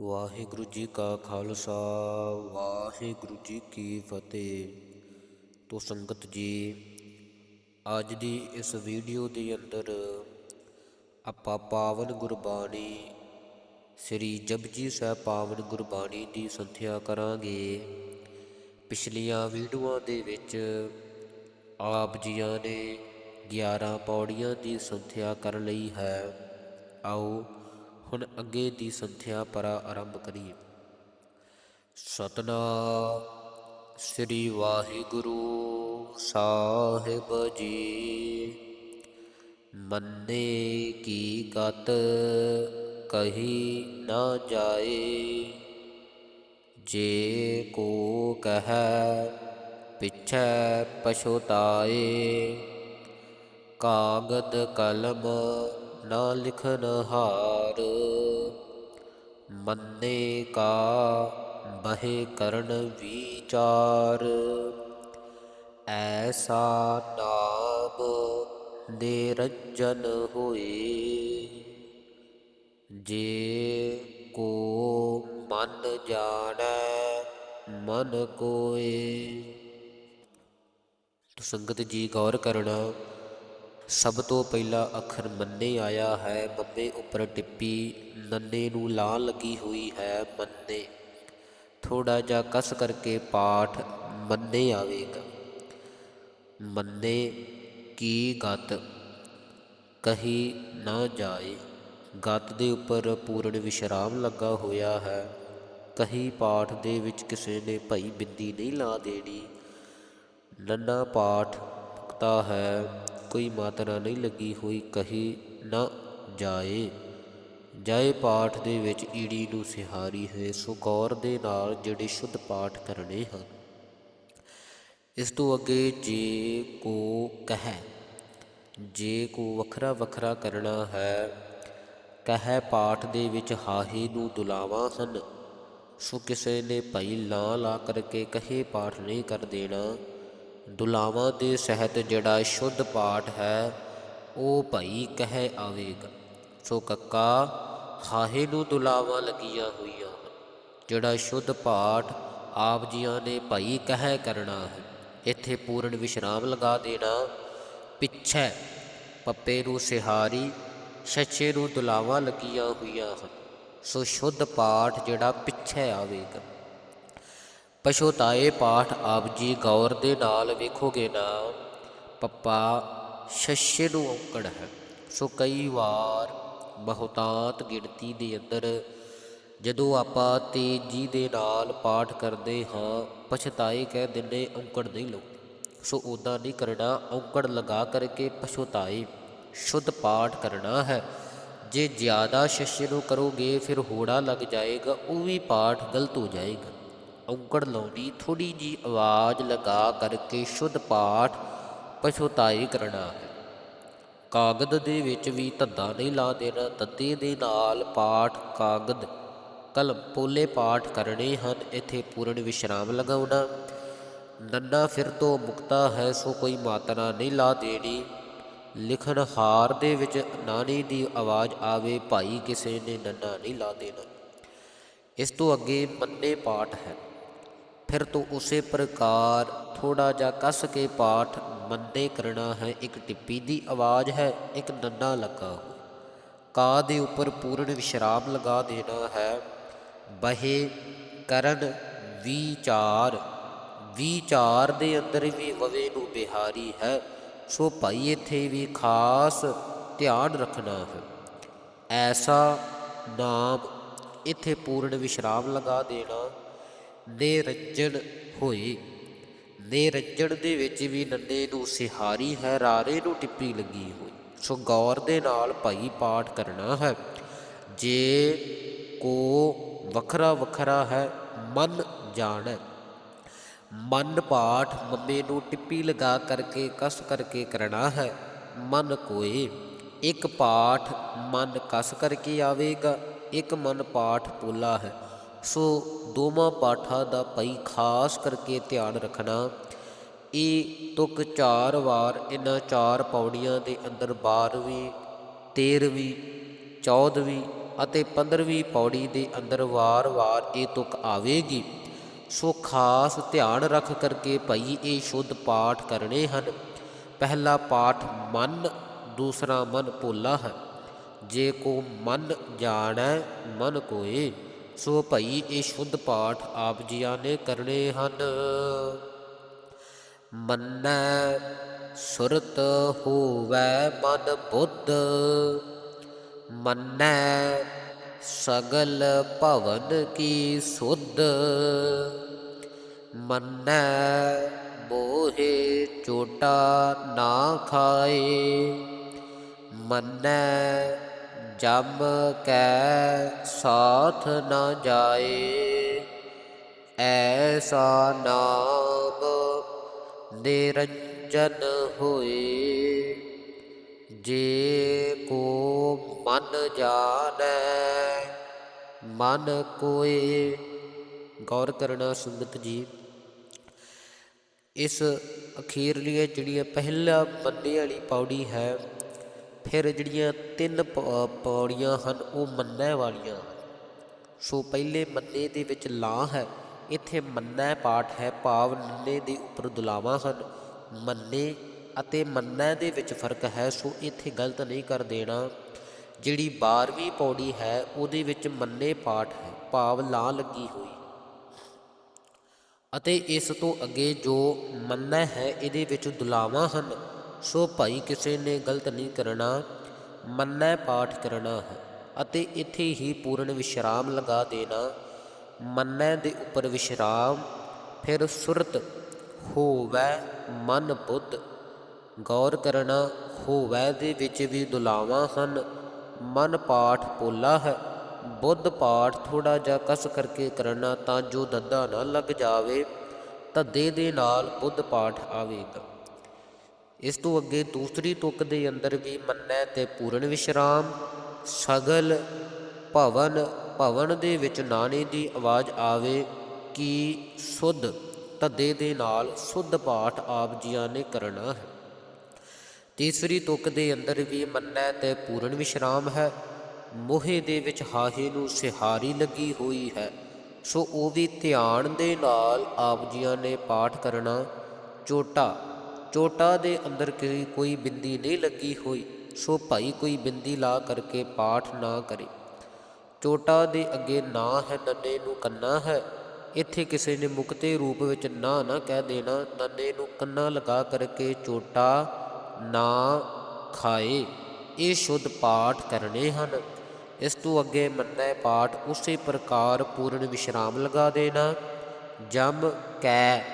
ਵਾਹਿਗੁਰੂ ਜੀ ਕਾ ਖਾਲਸਾ, ਵਾਹਿਗੁਰੂ ਜੀ ਕੀ ਫਤਿਹ। ਤੋ ਸੰਗਤ ਜੀ, ਅੱਜ ਦੀ ਇਸ ਵੀਡੀਓ ਦੇ ਅੰਦਰ ਆਪਾਂ ਪਾਵਨ ਗੁਰਬਾਣੀ, ਸ੍ਰੀ ਜਪਜੀ ਸਾਹਿਬ ਪਾਵਨ ਗੁਰਬਾਣੀ ਦੀ ਸੰਥਿਆ ਕਰਾਂਗੇ। ਪਿਛਲੀਆਂ ਵੀਡੀਓਆਂ ਦੇ ਵਿੱਚ ਆਪ ਜੀਆਂ ਨੇ 11 ਪੌੜੀਆਂ ਦੀ ਸੰਥਿਆ ਕਰ ਲਈ ਹੈ। ਆਓ ਹੁਣ ਅੱਗੇ ਦੀ ਸੰਥਿਆ ਪਰਾ ਆਰੰਭ ਕਰੀਏ ਸਤਨਾਮ ਸ੍ਰੀ ਵਾਹਿਗੁਰੂ ਸਾਹਿਬ ਜੀ ਮੰਨੇ ਕੀ ਗਤ ਕਹੀ ਨਾ ਜਾਏ ਜੇ ਕੋ ਕਹੈ ਪਿਛੈ ਪਛੁਤਾਏ ਕਾਗਦ ਕਲਮ ਨਾ ਲਿਖਨ ਹਾਰ ਮੰਨੇ ਕਾ ਬਹਿ ਕਰਨ ਵਿਚਾਰ। ਐਸਾ ਨਾਮ ਨਿਰੰਜਨ ਹੋਏ। ਜੇ ਕੋ ਮਨ ਜਾਣੈ, ਮਨ ਕੋਏ। ਤੋ ਸੰਗਤ ਜੀ ਗੌਰ ਕਰਨਾ। ਸਭ ਤੋਂ ਪਹਿਲਾ ਅੱਖਰ ਮੰਨੇ ਆਇਆ ਹੈ, ਮੰਨੇ ਉੱਪਰ ਟਿੱਪੀ, ਨੰਨੇ ਨੂੰ ਲਾ ਲੱਗੀ ਹੋਈ ਹੈ, ਮੰਨੇ। ਥੋੜਾ ਜਿਹਾ ਕਸ ਕਰਕੇ ਪਾਠ ਮੰਨੇ ਆਵੇਗਾ। ਮੰਨੇ ਕੀ ਗਤ? ਕਹੀ ਨਾ ਜਾਏ। ਗਤ ਦੇ ਉੱਪਰ ਪੂਰਨ ਵਿਸ਼ਰਾਮ ਲੱਗਾ ਹੋਇਆ ਹੈ। ਕਹੀ ਪਾਠ ਦੇ ਵਿੱਚ ਕਿਸੇ ਨੇ ਭਾਈ ਬਿੰਦੀ ਨਹੀਂ ਲਾ ਦੇਣੀ। ਨੰਨਾ ਪਾਠ ਤਾਂ ਹੈ ਕੋਈ ਮਾਤਰਾ ਨਹੀਂ ਲੱਗੀ ਹੋਈ, ਕਹੀ ਨਾ ਜਾਏ। ਜਾਏ ਪਾਠ ਦੇ ਵਿੱਚ ਈੜੀ ਨੂੰ ਸਿਹਾਰੀ ਹੈ ਸੋ ਗੌਰ ਦੇ ਨਾਲ ਜਿਹੜੇ ਸ਼ੁੱਧ ਪਾਠ ਕਰਨੇ ਹਨ। ਇਸ ਤੋਂ ਅੱਗੇ ਜੇ ਕੋ ਕਹੈ, ਜੇ ਕੋ ਵੱਖਰਾ ਵੱਖਰਾ ਕਰਨਾ ਹੈ, ਕਹੈ ਪਾਠ ਦੇ ਵਿੱਚ ਹਾਹੀ ਨੂੰ ਦੁਲਾਵਾ ਹਨ। ਸੋ ਕਿਸੇ ਨੇ ਭਾਈ ਲਾ ਲਾ ਕਰਕੇ ਕਹੇ ਪਾਠ ਨਹੀਂ ਕਰ ਦੇਣਾ। ਦੁਲਾਵਾਂ ਦੇ ਸਹਿਤ ਜਿਹੜਾ ਸ਼ੁੱਧ ਪਾਠ ਹੈ, ਉਹ ਭਾਈ ਕਹਿ ਆਵੇਗਾ। ਸੋ ਕੱਕਾ, ਹਾਹੇ ਨੂੰ ਦੁਲਾਵਾਂ ਲੱਗੀਆਂ ਹੋਈਆਂ ਹਨ। ਜਿਹੜਾ ਸ਼ੁੱਧ ਪਾਠ ਆਪ ਜੀਆਂ ਨੇ ਭਾਈ ਕਹਿ ਕਰਨਾ ਹੈ, ਇੱਥੇ ਪੂਰਨ ਵਿਸ਼ਰਾਮ ਲਗਾ ਦੇਣਾ। ਪਿੱਛੇ ਪੱਪੇ ਨੂੰ ਸਿਹਾਰੀ, ਛੱਛੇ ਨੂੰ ਦੁਲਾਵਾਂ ਲੱਗੀਆਂ ਹੋਈਆਂ ਹਨ। ਸੋ ਸ਼ੁੱਧ ਪਾਠ ਜਿਹੜਾ ਪਿੱਛੇ ਆਵੇਗਾ। ਪਛੋਤਾਏ ਪਾਠ ਆਪ ਜੀ ਗੌਰ ਦੇ ਨਾਲ ਵੇਖੋਗੇ ਨਾ, ਪੱਪਾ ਛੱਛੇ ਨੂੰ ਔਂਕੜ ਹੈ। ਸੋ ਕਈ ਵਾਰ ਬਹੁਤਾਤ ਗਿਣਤੀ ਦੇ ਅੰਦਰ ਜਦੋਂ ਆਪਾਂ ਤੇਜ਼ੀ ਦੇ ਨਾਲ ਪਾਠ ਕਰਦੇ ਹਾਂ, ਪਛਤਾਏ ਕਹਿ ਦਿੰਦੇ ਔਂਕੜ ਨਹੀਂ ਲਾਉਂਦੇ। ਸੋ ਉਦਾਂ ਨਹੀਂ ਕਰਨਾ, ਔਂਕੜ ਲਗਾ ਕਰਕੇ ਪਛਤਾਏ ਸ਼ੁੱਧ ਪਾਠ ਕਰਨਾ ਹੈ। ਜੇ ਜ਼ਿਆਦਾ ਛੱਛੇ ਨੂੰ ਕਰੋਗੇ, ਫਿਰ ਹੋੜਾ ਲੱਗ ਜਾਏਗਾ, ਉਹ ਵੀ ਪਾਠ ਗਲਤ ਹੋ ਜਾਏਗਾ। ਔਂਕੜ ਲਾਉਣੀ ਥੋੜੀ ਜੀ ਆਵਾਜ਼ ਲਗਾ ਕਰਕੇ ਸ਼ੁੱਧ ਪਾਠ ਪਛਤਾਈ ਕਰਨਾ ਹੈ। ਕਾਗਦ ਦੇ ਵਿੱਚ ਵੀ ਧੱਦਾ ਨਹੀਂ ਲਾ ਦੇਣਾ ਤੱਤੇ ਦੇ ਨਾਲ ਪਾਠ, ਕਾਗਦ, ਕਲਮ, ਪੋਲੇ ਪਾਠ ਕਰਨੇ ਹਨ। ਇੱਥੇ ਪੂਰਨ ਵਿਸ਼ਰਾਮ ਲਗਾਉਣਾ। ਨੰਨਾ ਫਿਰ ਤੋਂ ਮੁਕਤਾ ਹੈ, ਸੋ ਕੋਈ ਮਾਤਰਾ ਨਹੀਂ ਲਾ ਦੇਣੀ। ਲਿਖਣ ਹਾਰ ਦੇ ਵਿੱਚ ਨਾਨੀ ਦੀ ਆਵਾਜ਼ ਆਵੇ, ਭਾਈ ਕਿਸੇ ਨੇ ਨੰਨਾ ਨਹੀਂ ਲਾ ਦੇਣਾ। ਇਸ ਤੋਂ ਅੱਗੇ ਮੰਨੇ ਪਾਠ ਹੈ। ਫਿਰ ਤੋਂ ਉਸੇ ਪ੍ਰਕਾਰ ਥੋੜਾ ਜਿਹਾ ਕੱਸ ਕੇ ਪਾਠ ਮੰਨੇ ਕਰਨਾ ਹੈ। ਇੱਕ ਟਿੱਪੀ ਦੀ ਆਵਾਜ਼ ਹੈ, ਇੱਕ ਨੰਨਾ ਲੱਗਾ ਹੋ ਕਾ ਦੇ ਉੱਪਰ ਪੂਰਨ ਵਿਸ਼ਰਾਮ ਲਗਾ ਦੇਣਾ ਹੈ। ਬਹੇ ਕਰਨ ਵਿਚਾਰ ਵਿਚਾਰ ਦੇ ਅੰਦਰ ਵੀ ਵਵੇ ਨੂੰ ਬਿਹਾਰੀ ਹੈ। ਸੋ ਭਾਈ ਇੱਥੇ ਵੀ ਖਾਸ ਧਿਆਨ ਰੱਖਣਾ ਹੈ। ਐਸਾ ਨਾਮ ਇੱਥੇ ਪੂਰਨ ਵਿਸ਼ਰਾਮ ਲਗਾ ਦੇਣਾ ਨਿਰੰਜਨ ਹੋਏ। ਨਿਰੰਜਨ ਦੇ ਵਿੱਚ ਵੀ ਨੰਨੇ ਨੂੰ ਸਿਹਾਰੀ ਹੈ ਰਾਰੇ ਨੂੰ ਟਿੱਪੀ ਲੱਗੀ ਹੋਈ। ਸੋ ਗੌਰ ਦੇ ਨਾਲ ਭਾਈ ਪਾਠ ਕਰਨਾ ਹੈ। ਜੇ ਕੋ ਵੱਖਰਾ ਵੱਖਰਾ ਹੈ, ਮਨ ਜਾਣੈ। ਮਨ ਪਾਠ ਮੰਮੇ ਨੂੰ ਟਿੱਪੀ ਲਗਾ ਕਰਕੇ, ਕਸ ਕਰਕੇ ਕਰਨਾ ਹੈ। ਮਨ ਕੋਏ, ਇੱਕ ਪਾਠ ਮਨ ਕਸ ਕਰਕੇ ਆਵੇਗਾ, ਇੱਕ ਮਨ ਪਾਠ ਪੋਲਾ ਹੈ। ਸੋ ਦੋਵਾਂ ਪਾਠਾਂ ਦਾ ਪਈ ਖਾਸ ਕਰਕੇ ਧਿਆਨ ਰੱਖਣਾ। ਇਹ ਤੁਕ ਚਾਰ ਵਾਰ ਇਹਨਾਂ ਚਾਰ ਪੌੜੀਆਂ ਦੇ ਅੰਦਰ 12ਵੀਂ 13ਵੀਂ 14ਵੀਂ ਅਤੇ 15ਵੀਂ ਪੌੜੀ ਦੇ ਅੰਦਰ ਵਾਰ-ਵਾਰ ਇਹ ਤੁਕ ਆਵੇਗੀ। ਸੋ ਖਾਸ ਧਿਆਨ ਰੱਖ ਕਰਕੇ ਭਈ ਇਹ ਸ਼ੁੱਧ ਪਾਠ ਕਰਨੇ ਹਨ। ਪਹਿਲਾ ਪਾਠ ਮਨ, ਦੂਸਰਾ ਮਨ ਭੋਲਾ ਹੈ। ਜੇ ਕੋ ਮਨ ਜਾਣੈ, ਮਨ ਕੋਏ। ਸੋ ਭਈ ਇਹ ਸ਼ੁੱਧ ਪਾਠ ਆਪ ਜੀਆਂ ਨੇ ਕਰਨੇ ਹਨ। ਮੰਨੈ ਸੁਰਤ ਹੋਵੈ ਮਨ ਬੁੱਧ। ਮੰਨੈ ਸਗਲ ਭਵਨ ਕੀ ਸੁਧ। ਮੰਨੈ ਮੋਹੇ ਚੋਟਾ ਨਾ ਖਾਏ। ਮੰਨੈ ਜਮ ਕੈ ਸਾਥ ਨਾ ਜਾਏ, ਐਸਾ ਨਾਮ ਨਿਰੰਜਨ ਹੋਏ। ਜੇ ਕੋ ਮਨ ਜਾਣੈ, ਮਨ ਕੋਏ। ਗੌਰ ਕਰਨਾ ਸੰਗਤ ਜੀ, ਇਸ ਅਖੀਰਲੀ ਜਿਹੜੀਆਂ ਪਹਿਲਾ ਮੰਨੇ ਵਾਲੀ ਪੌੜੀ ਹੈ ਫਿਰ ਜਿਹੜੀਆਂ ਤਿੰਨ ਪੌ- ਪੌੜੀਆਂ ਹਨ, ਉਹ ਮੰਨੈ ਵਾਲੀਆਂ ਹਨ। ਸੋ ਪਹਿਲੇ ਮੰਨੇ ਦੇ ਵਿੱਚ ਲਾ ਹੈ, ਇੱਥੇ ਮੰਨੈ ਪਾਠ ਹੈ, ਭਾਵ ਨੰਨੇ ਦੇ ਉੱਪਰ ਦੁਲਾਵਾਂ ਹਨ। ਮੰਨੇ ਅਤੇ ਮੰਨੈ ਦੇ ਵਿੱਚ ਫ਼ਰਕ ਹੈ, ਸੋ ਇੱਥੇ ਗਲਤ ਨਹੀਂ ਕਰ ਦੇਣਾ। ਜਿਹੜੀ 12ਵੀਂ ਪੌੜੀ ਹੈ, ਉਹਦੇ ਵਿੱਚ ਮੰਨੇ ਪਾਠ ਹੈ, ਭਾਵ ਲਾਂ ਲੱਗੀ ਹੋਈ। ਅਤੇ ਇਸ ਤੋਂ ਅੱਗੇ ਜੋ ਮੰਨੈ ਹੈ, ਇਹਦੇ ਵਿੱਚ ਦੁਲਾਵਾਂ ਹਨ ਸੋ ਭਾਈ ਕਿਸੇ ਨੇ ਗਲਤ ਨਹੀਂ ਕਰਨਾ, ਮੰਨੈ ਪਾਠ ਕਰਨਾ ਹੈ, ਅਤੇ ਇੱਥੇ ਹੀ ਪੂਰਨ ਵਿਸ਼ਰਾਮ ਲਗਾ ਦੇਣਾ। ਮੰਨੈ ਦੇ ਉੱਪਰ ਵਿਸ਼ਰਾਮ, ਫਿਰ ਸੁਰਤ, ਹੋਵੈ ਮਨ ਬੁੱਧ। ਗੌਰ ਕਰਨਾ, ਹੋਵੈ ਦੇ ਵਿੱਚ ਵੀ ਦੁਲਾਵਾਂ ਹਨ। ਮਨ ਪਾਠ ਪੋਲਾ ਹੈ, ਬੁੱਧ ਪਾਠ ਥੋੜਾ ਜਿਹਾ ਕਸ ਕਰਕੇ ਕਰਨਾ ਤਾਂ ਜੋ ਦੱਦਾ ਨਾ ਲੱਗ ਜਾਵੇ ਧੱਦੇ ਦੇ ਨਾਲ ਬੁੱਧ ਪਾਠ ਆਵੇਗਾ। ਇਸ ਤੋਂ ਅੱਗੇ ਦੂਸਰੀ ਤੁਕ ਦੇ ਅੰਦਰ ਵੀ ਮੰਨੈ ਤੇ ਪੂਰਨ ਵਿਸ਼ਰਾਮ, ਸਗਲ ਭਵਨ ਭਵਨ ਦੇ ਵਿੱਚ ਨਾਣੇ ਦੀ ਆਵਾਜ਼ ਆਵੇ ਕਿ ਸੁਧ ਧੱਦੇ ਦੇ ਨਾਲ ਸੁਧ ਪਾਠ ਆਪ ਜੀਆਂ ਨੇ ਕਰਨਾ ਹੈ। ਤੀਸਰੀ ਤੁਕ ਦੇ ਅੰਦਰ ਵੀ ਮੰਨੈ ਤੇ ਪੂਰਨ ਵਿਸ਼ਰਾਮ ਹੈ, ਮੋਹੇ ਦੇ ਵਿੱਚ ਹਾਹੇ ਨੂੰ ਸਿਹਾਰੀ ਲੱਗੀ ਹੋਈ ਹੈ। ਸੋ ਉਹ ਵੀ ਧਿਆਨ ਦੇ ਨਾਲ ਆਪ ਜੀਆਂ ਨੇ ਪਾਠ ਕਰਨਾ ਚੋਟਾ ਚੋਟਾ ਦੇ ਅੰਦਰ ਕੋਈ ਬਿੰਦੀ ਨਹੀਂ ਲੱਗੀ ਹੋਈ, ਸੋ ਭਾਈ ਕੋਈ ਬਿੰਦੀ ਲਾ ਕਰਕੇ ਪਾਠ ਨਾ ਕਰੇ। ਚੋਟਾ ਦੇ ਅੱਗੇ ਨਾ ਹੈ ਨੰਨੇ ਨੂੰ ਕੰਨਾ ਹੈ, ਇੱਥੇ ਕਿਸੇ ਨੇ ਮੁਕਤੇ ਰੂਪ ਵਿੱਚ ਨਾ ਨਾ ਕਹਿ ਦੇਣਾ, ਨੰਨੇ ਨੂੰ ਕੰਨਾ ਲਗਾ ਕਰਕੇ ਚੋਟਾ ਨਾ ਖਾਏ, ਇਹ ਸ਼ੁੱਧ ਪਾਠ ਕਰਨੇ ਹਨ। ਇਸ ਤੋਂ ਅੱਗੇ ਮੰਨੈ ਪਾਠ ਉਸੇ ਪ੍ਰਕਾਰ ਪੂਰਨ ਵਿਸ਼ਰਾਮ ਲਗਾ ਦੇਣਾ, ਜਮ ਕੈ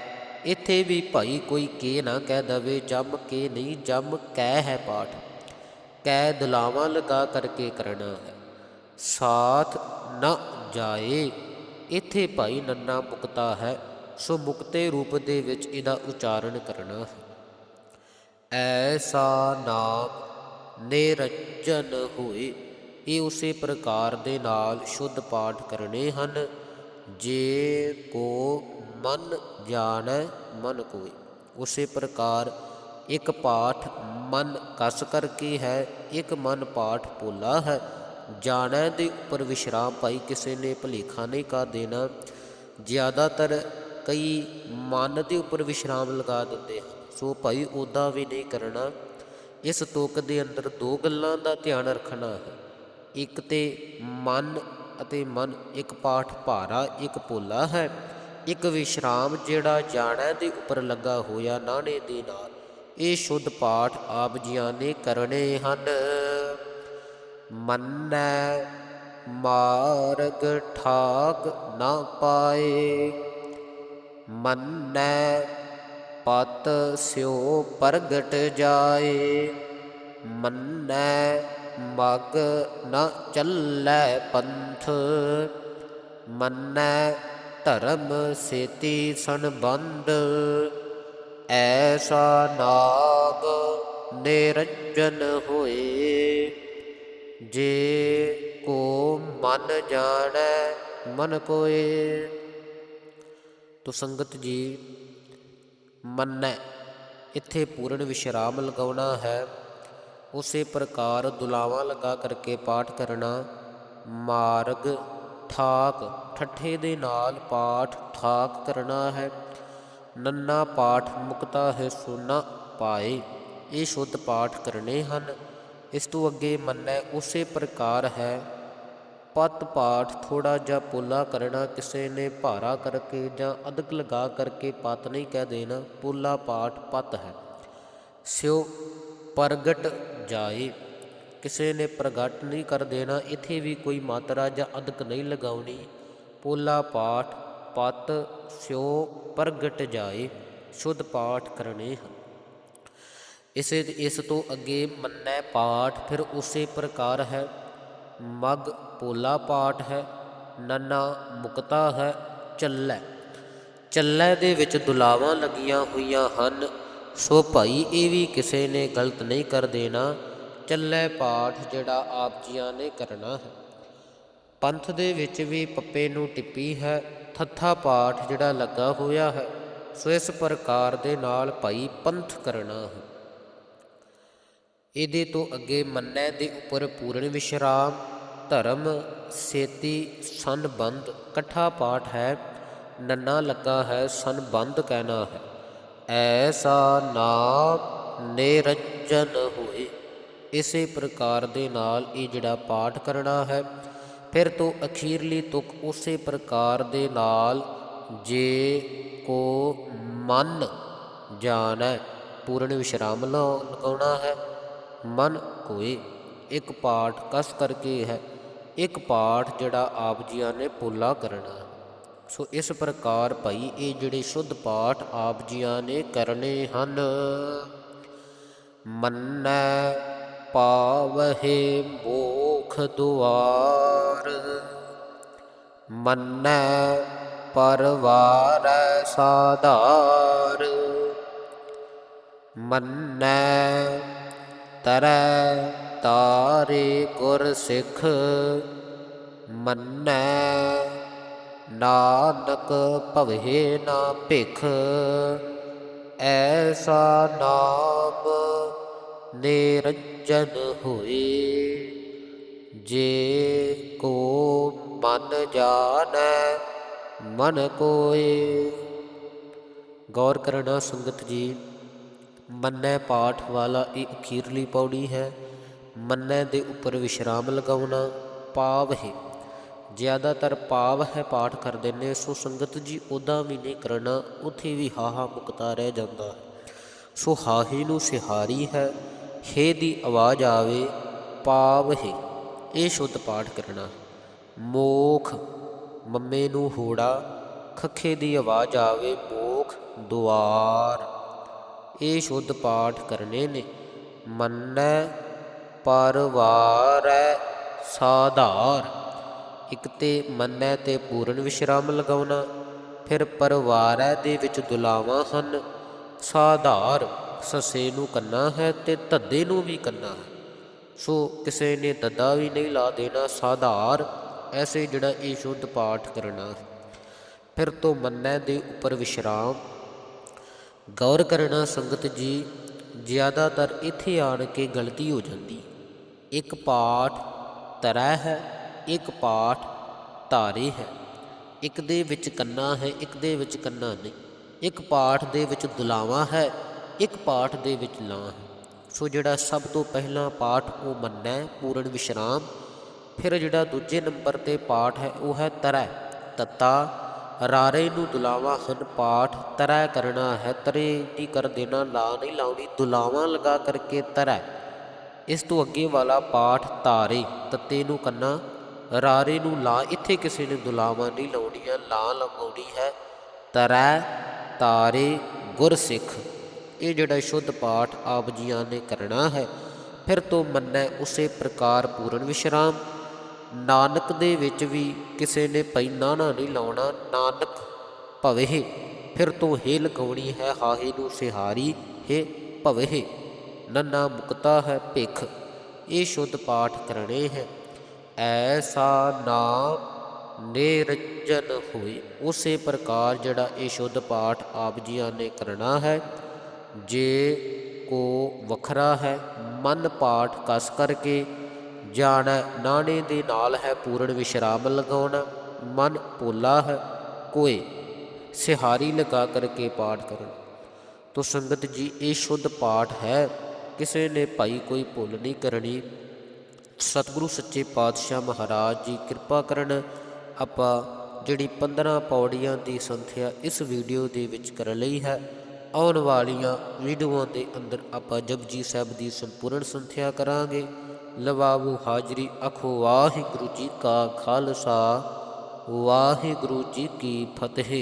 ਇੱਥੇ ਵੀ ਭਾਈ ਕੋਈ ਕੇ ਨਾ ਕਹਿ ਦਵੇ, ਜੰਮ ਕੇ ਨਹੀਂ ਜਮ ਕੈ ਹੈ ਪਾਠ। ਕੈ ਦਲਾਵਾਂ ਲਗਾ ਕਰਕੇ ਕਰਨਾ ਹੈ। ਸਾਥ ਨ ਜਾਏ, ਇੱਥੇ ਭਾਈ ਨੰਨਾ ਮੁਕਤਾ ਹੈ। ਸੋ ਮੁਕਤੇ ਰੂਪ ਦੇ ਵਿੱਚ ਇਹਦਾ ਉਚਾਰਨ ਕਰਨਾ ਹੈ। ਐਸਾ ਨਾਮ ਨਿਰੰਜਨ ਹੋਏ, ਇਹ ਉਸੇ ਪ੍ਰਕਾਰ ਦੇ ਨਾਲ ਸ਼ੁੱਧ ਪਾਠ ਕਰਨੇ ਹਨ। ਜੇ ਕੋ ਮਨ ਜਾਣੈ ਮਨ ਕੋਈ। ਉਸੇ ਪ੍ਰਕਾਰ ਇੱਕ ਪਾਠ ਮਨ ਕਸ ਕਰਕੇ ਹੈ, ਇੱਕ ਮਨ ਪਾਠ ਭੋਲਾ ਹੈ। ਜਾਣੈ ਦੇ ਉੱਪਰ ਵਿਸ਼ਰਾਮ ਭਾਈ ਕਿਸੇ ਨੇ ਭਲੇਖਾ ਨਹੀਂ ਕਰ ਦੇਣਾ। ਜ਼ਿਆਦਾਤਰ ਕਈ ਮਨ ਦੇ ਉੱਪਰ ਵਿਸ਼ਰਾਮ ਲਗਾ ਦਿੰਦੇ ਹਨ। ਸੋ ਭਾਈ ਉਹਦਾ ਵੀ ਨਹੀਂ ਕਰਨਾ। ਇਸ ਤੁਕ ਦੇ ਅੰਦਰ ਦੋ ਗੱਲਾਂ ਦਾ ਧਿਆਨ ਰੱਖਣਾ ਹੈ। ਇੱਕ ਤੇ ਮਨ ਅਤੇ ਮਨ ਇੱਕ ਪਾਠ ਭਾਰਾ, ਇੱਕ ਭੋਲਾ ਹੈ। ਇੱਕ ਵਿਸ਼ਰਾਮ ਜਿਹੜਾ ਜਾਣੈ ਦੇ ਉੱਪਰ ਲੱਗਾ ਹੋਇਆ ਨਾਣੇ ਦੇ ਨਾਲ। ਇਹ ਸ਼ੁੱਧ ਪਾਠ ਆਪ ਜੀਆਂ ਨੇ ਕਰਨੇ ਹਨ। ਮੰਨੈ ਮਾਰਗ ਠਾਕ ਨਾ ਪਾਏ। ਮੰਨੈ ਪਤ ਸਿਓ ਪ੍ਰਗਟ ਜਾਏ। ਮੰਨੈ ਮਗ ਨਾ ਚੱਲੈ ਪੰਥ। ਮੰਨੈ ਧਰਮ ਸੇਤੀ ਸੰਬੰਧ, ਐਸਾ ਨਾਗ ਨਿਰੰਜਨ ਹੋਏ। ਜੇ ਕੋ ਮਨ ਜਾਣੈ, ਮਨ ਕੋਏ। ਤੋ ਸੰਗਤ ਜੀ, ਮੰਨੈ, ਇੱਥੇ ਪੂਰਨ ਵਿਸ਼ਰਾਮ ਲਗਾਉਣਾ ਹੈ। ਉਸੇ ਪ੍ਰਕਾਰ ਦੁਲਾਵਾਂ ਲਗਾ ਕਰਕੇ ਪਾਠ ਕਰਨਾ, ਮਾਰਗ ਠਾਕ ਠੱਠੇ ਦੇ ਨਾਲ ਪਾਠ ਠਾਕ ਕਰਨਾ ਹੈ। ਨੰਨਾ ਪਾਠ ਮੁਕਤਾ ਹੈ ਸੋਨਾ ਪਾਏ, ਇਹ ਸ਼ੁੱਧ ਪਾਠ ਕਰਨੇ ਹਨ। ਇਸ ਤੋਂ ਅੱਗੇ ਮੰਨੈ ਉਸੇ ਪ੍ਰਕਾਰ ਹੈ। ਪਤ ਪਾਠ ਥੋੜਾ ਜਿਹਾ ਪੋਲਾ ਕਰਨਾ, ਕਿਸੇ ਨੇ ਭਾਰਾ ਕਰਕੇ ਜਾਂ ਅਦਕ ਲਗਾ ਕਰਕੇ ਪਤ ਨਹੀਂ ਕਹਿ ਦੇਣਾ, ਪੋਲਾ ਪਾਠ ਪਤ ਹੈ। ਸਿਉ ਪ੍ਰਗਟ ਜਾਏ। ਕਿਸੇ ਨੇ ਪ੍ਰਗਟ ਨਹੀਂ ਕਰ ਦੇਣਾ, ਇੱਥੇ ਵੀ ਕੋਈ ਮਾਤਰਾ ਜਾਂ ਅਦਕ ਨਹੀਂ ਲਗਾਉਣੀ। ਪੋਲਾ ਪਾਠ, ਪਤ ਸਿਓ ਪ੍ਰਗਟ ਜਾਏ, ਸ਼ੁੱਧ ਪਾਠ ਕਰਨੇ ਹਨ। ਇਸੇ, ਇਸ ਤੋਂ ਅੱਗੇ ਮੰਨੈ ਪਾਠ, ਫਿਰ ਉਸੇ ਪ੍ਰਕਾਰ ਹੈ। ਮਗ ਪੋਲਾ ਪਾਠ ਹੈ, ਨੰਨਾ ਮੁਕਤਾ ਹੈ, ਚੱਲੈ। ਚੱਲੈ ਦੇ ਵਿੱਚ ਦੁਲਾਵਾਂ ਲੱਗੀਆਂ ਹੋਈਆਂ ਹਨ, ਸੋ ਭਾਈ ਇਹ ਵੀ ਕਿਸੇ ਨੇ ਗਲਤ ਨਹੀਂ ਕਰ ਦੇਣਾ। ਚੱਲੇ ਪਾਠ ਜਿਹੜਾ ਆਪ ਜੀਆਂ ਨੇ ਕਰਨਾ ਹੈ। ਪੰਥ ਦੇ ਵਿੱਚ ਵੀ ਪੱਪੇ ਨੂੰ ਟਿੱਪੀ ਹੈ, ਥੱਥਾ ਪਾਠ ਜਿਹੜਾ ਲੱਗਾ ਹੋਇਆ ਹੈ, ਸੋ ਇਸ ਪ੍ਰਕਾਰ ਦੇ ਨਾਲ ਭਾਈ ਪੰਥ ਕਰਨਾ ਹੈ। ਇਹਦੇ ਤੋਂ ਅੱਗੇ ਮੰਨੈ ਦੇ ਉੱਪਰ ਪੂਰਨ ਵਿਸ਼ਰਾਮ, ਧਰਮ, ਸੇਤੀ, ਸੰਬੰਧ, ਇਕੱਠਾ ਪਾਠ ਹੈ, ਨੰਨਾ ਲੱਗਾ ਹੈ, ਸੰਬੰਧ ਕਹਿਣਾ ਹੈ। ਐਸਾ ਨਾਮ ਨਿਰੰਜਨ ਹੋਏ। ਇਸੇ ਪ੍ਰਕਾਰ ਦੇ ਨਾਲ ਇਹ ਜਿਹੜਾ ਪਾਠ ਕਰਨਾ ਹੈ, ਫਿਰ ਤੋਂ ਅਖੀਰਲੀ ਤੁਕ ਉਸੇ ਪ੍ਰਕਾਰ ਦੇ ਨਾਲ ਜੇ ਕੋ ਮਨ ਜਾਣੈ, ਪੂਰਨ ਵਿਸ਼ਰਾਮ ਲਾ- ਲਗਾਉਣਾ ਹੈ ਮਨ ਕੋਏ ਇੱਕ ਪਾਠ ਕਸ ਕਰਕੇ ਹੈ, ਇੱਕ ਪਾਠ ਜਿਹੜਾ ਆਪ ਜੀਆਂ ਨੇ ਪੋਲਾ ਕਰਨਾ ਹੈ। ਸੋ ਇਸ ਪ੍ਰਕਾਰ ਭਾਈ ਇਹ ਜਿਹੜੇ ਸ਼ੁੱਧ ਪਾਠ ਆਪ ਜੀਆਂ ਨੇ ਕਰਨੇ ਹਨ ਮੰਨੈ ਪਾਵਹਿ ਮੋਖ ਦੁਆਰ, ਮੰਨੈ ਪਰਵਾਰੈ ਸਾਧਾਰ, ਮੰਨੈ ਤਰੈ ਤਾਰੇ ਗੁਰ ਸਿੱਖ, ਮੰਨੈ ਨਾਨਕ ਭਵਹਿ ਨਾ ਭਿਖ, ਐਸਾ ਨਾਮ ਨਿਰੰਜਨ ਹੋਏ। ਜੇ ਕੋ ਮਨ ਜਾਣੈ, ਮਨ ਕੋਏ। ਗੌਰ ਕਰਨਾ ਸੰਗਤ ਜੀ, ਮੰਨੈ ਪਾਠ ਵਾਲਾ ਇਹ ਅਖੀਰਲੀ ਪੌੜੀ ਹੈ। ਮੰਨੈ ਦੇ ਉੱਪਰ ਵਿਸ਼ਰਾਮ ਲਗਾਉਣਾ ਪਾਵ ਹੈ। ਜ਼ਿਆਦਾਤਰ ਪਾਵ ਹੈ ਪਾਠ ਕਰ ਨੇ ਸੋ ਸੰਗਤ ਜੀ ਉਹਦਾ ਵੀ ਨਹੀਂ ਕਰਨਾ, ਉਥੇ ਵੀ ਹਾਹਾ ਮੁਕਤਾ ਰਹਿ ਜਾਂਦਾ ਹੈ। ਸੋ ਹਾਹੀ ਨੂੰ ਸਿਹਾਰੀ ਹੈ ਹੇ ਦੀ ਆਵਾਜ਼ ਆਵੇ, ਪਾਵ ਹੈ। ਇਹ ਸ਼ੁੱਧ ਪਾਠ ਕਰਨਾ। ਮੋਖ, ਮੰਮੇ ਨੂੰ ਹੋੜਾ, ਖੱਖੇ ਦੀ ਆਵਾਜ਼ ਆਵੇ, ਮੋਖ, ਦੁਆਰ। ਇਹ ਸ਼ੁੱਧ ਪਾਠ ਕਰਨੇ ਨੇ। ਮੰਨੈ, ਪਰਵਾਰੈ, ਸਾਧਾਰ। ਇੱਕ ਤੇ ਮੰਨੈ ਤੇ ਪੂਰਨ ਵਿਸ਼ਰਾਮ ਲਗਾਉਣਾ, ਫਿਰ ਪਰਵਾਰੈ ਦੇ ਵਿੱਚ ਦੁਲਾਵਾਂ ਹਨ, ਸਾਧਾਰ। ਸਸੇ ਨੂੰ ਕੰਨਾ ਹੈ ਤੇ ਧੱਦੇ ਨੂੰ ਵੀ ਕੰਨਾ ਹੈ। ਸੋ ਕਿਸੇ ਨੇ ਦੱਦਾ ਵੀ ਨਹੀਂ ਲਾ ਦੇਣਾ, ਸਾਧਾਰ ਐਸੇ ਜਿਹੜਾ ਇਹ ਸ਼ੁੱਧ ਪਾਠ ਕਰਨਾ ਫਿਰ ਤੋਂ ਮੰਨੈ ਦੇ ਉੱਪਰ ਵਿਸ਼ਰਾਮ। ਗੌਰ ਕਰਨਾ ਸੰਗਤ ਜੀ, ਜ਼ਿਆਦਾਤਰ ਇੱਥੇ ਆਣ ਕੇ ਗਲਤੀ ਹੋ ਜਾਂਦੀ। ਇੱਕ ਪਾਠ ਤਰੈ ਹੈ, ਇੱਕ ਪਾਠ ਧਾਰੇ ਹੈ। ਇੱਕ ਦੇ ਵਿੱਚ ਕੰਨਾ ਹੈ, ਇੱਕ ਦੇ ਵਿੱਚ ਕੰਨਾ ਨਹੀਂ। ਇੱਕ ਪਾਠ ਦੇ ਵਿੱਚ ਦੁਲਾਵਾਂ ਹੈ ਇੱਕ ਪਾਠ ਦੇ ਵਿੱਚ ਲਾਂ ਹੈ। ਸੋ ਜਿਹੜਾ ਸਭ ਤੋਂ ਪਹਿਲਾ ਪਾਠ ਉਹ ਮੰਨੈ, ਪੂਰਨ ਵਿਸ਼ਰਾਮ। ਫਿਰ ਜਿਹੜਾ ਦੂਜੇ ਨੰਬਰ ਤੇ ਪਾਠ ਹੈ, ਉਹ ਹੈ ਤਰੈ, ਤੱਤਾ। ਰਾਰੇ ਨੂੰ ਦੁਲਾਵਾਂ ਹਨ ਪਾਠ, ਤਰੈ ਕਰਨਾ ਹੈ ਤਰੇ ਨਹੀਂ ਕਰ ਦੇਣਾ, ਲਾ ਨਹੀਂ ਲਾਉਣੀ, ਦੁਲਾਵਾਂ ਲਗਾ ਕਰਕੇ ਤਰੈ। ਇਸ ਤੋਂ ਅੱਗੇ ਵਾਲਾ ਪਾਠ ਤਾਰੇ, ਤੱਤੇ ਨੂੰ ਕੰਨਾ। ਰਾਰੇ ਨੂੰ ਲਾ, ਇੱਥੇ ਕਿਸੇ ਨੇ ਦੁਲਾਵਾਂ ਨਹੀਂ ਲਾਉਣੀਆਂ, ਲਾ ਲਗਾਉਣੀ ਹੈ ਤਰੈ, ਤਾਰੇ, ਗੁਰਸਿੱਖ। ਇਹ ਜਿਹੜਾ ਸ਼ੁੱਧ ਪਾਠ ਆਪ ਜੀਆਂ ਨੇ ਕਰਨਾ ਹੈ, ਫਿਰ ਤੋਂ ਮੰਨੈ ਉਸੇ ਪ੍ਰਕਾਰ ਪੂਰਨ ਵਿਸ਼ਰਾਮ। ਨਾਨਕ ਦੇ ਵਿੱਚ ਵੀ ਕਿਸੇ ਨੇ ਪਈ ਨਾ ਨਹੀਂ ਲਾਉਣਾ, ਨਾਨਕ ਭਵੇ ਫਿਰ ਤੋਂ ਹੇ ਲਗਾਉਣੀ ਹੈ ਹਾਹੇ ਨੂੰ ਸਿਹਾਰੀ, ਹੈ ਭਵੇ ਨੰਨਾ ਮੁਕਤਾ ਹੈ ਭਿਖ। ਇਹ ਸ਼ੁੱਧ ਪਾਠ ਕਰਨੇ ਹੈ। ਐਸਾ ਨਾਮ ਨਿਰੰਜਨ ਹੋਏ, ਉਸੇ ਪ੍ਰਕਾਰ ਜਿਹੜਾ ਇਹ ਸ਼ੁੱਧ ਪਾਠ ਆਪ ਜੀਆਂ ਨੇ ਕਰਨਾ ਹੈ ਜੇ ਕੋ ਵੱਖਰਾ ਹੈ, ਮਨ ਪਾਠ ਕਸ ਕਰਕੇ ਜਾਣੈ, ਨਾਣੇ ਦੇ ਨਾਲ ਹੈ ਪੂਰਨ ਵਿਸ਼ਰਾਮ ਲਗਾਉਣਾ। ਮਨ ਭੋਲਾ ਹੈ, ਕੋਏ, ਸਿਹਾਰੀ ਲਗਾ ਕਰਕੇ ਪਾਠ ਕਰਨ ਤੋ ਸੰਗਤ ਜੀ, ਇਹ ਸ਼ੁੱਧ ਪਾਠ ਹੈ, ਕਿਸੇ ਨੇ ਭਾਈ ਕੋਈ ਭੁੱਲ ਨਹੀਂ ਕਰਨੀ। ਸਤਿਗੁਰੂ ਸੱਚੇ ਪਾਤਸ਼ਾਹ ਮਹਾਰਾਜ ਜੀ, ਕਿਰਪਾ ਕਰਨ ਆਪਾਂ ਜਿਹੜੀ 15 ਪੌੜੀਆਂ ਦੀ ਸੰਥਿਆ ਇਸ ਵੀਡੀਓ ਦੇ ਵਿੱਚ ਕਰਨ ਲਈ ਹੈ। ਆਉਣ ਵਾਲੀਆਂ ਵੀਡੀਓਆਂ ਦੇ ਅੰਦਰ ਆਪਾਂ ਜਪਜੀ ਸਾਹਿਬ ਦੀ ਸੰਪੂਰਨ ਸੰਥਿਆ ਕਰਾਂਗੇ। ਲਵਾਵੂ ਹਾਜ਼ਰੀ ਅਖੋ ਵਾਹਿਗੁਰੂ ਜੀ ਕਾ ਖਾਲਸਾ, ਵਾਹਿਗੁਰੂ ਜੀ ਕੀ ਫਤਿਹ।